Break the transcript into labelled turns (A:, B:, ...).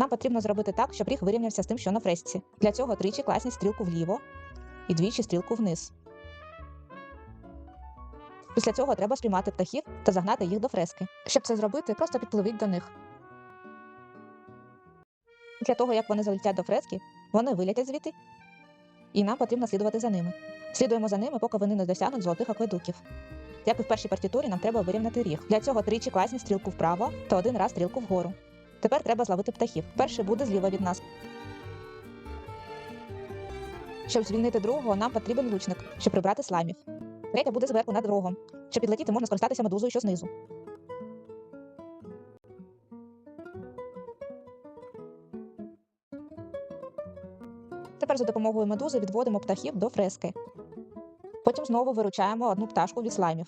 A: Нам потрібно зробити так, щоб ріг вирівнявся з тим, що на фресці. Для цього тричі класніть стрілку вліво і двічі стрілку вниз. Після цього треба спіймати птахів та загнати їх до фрески. Щоб це зробити, просто підпливіть до них. Після того, як вони залетять до фрески, вони вилетять звідти, і нам потрібно слідувати за ними. Слідуємо за ними, поки вони не досягнуть золотих акведуків. Як і в першій партітурі, нам треба вирівняти ріг. Для цього тричі класні стрілку вправо та один раз стрілку вгору. Тепер треба зловити птахів. Перший буде зліва від нас. Щоб звільнити другого, нам потрібен лучник, щоб прибрати слаймів. Третя буде зверху над рогом. Щоб підлетіти, можна скористатися медузою, що знизу. Тепер за допомогою медузи відводимо птахів до фрески. Потім знову виручаємо одну пташку від слаймів.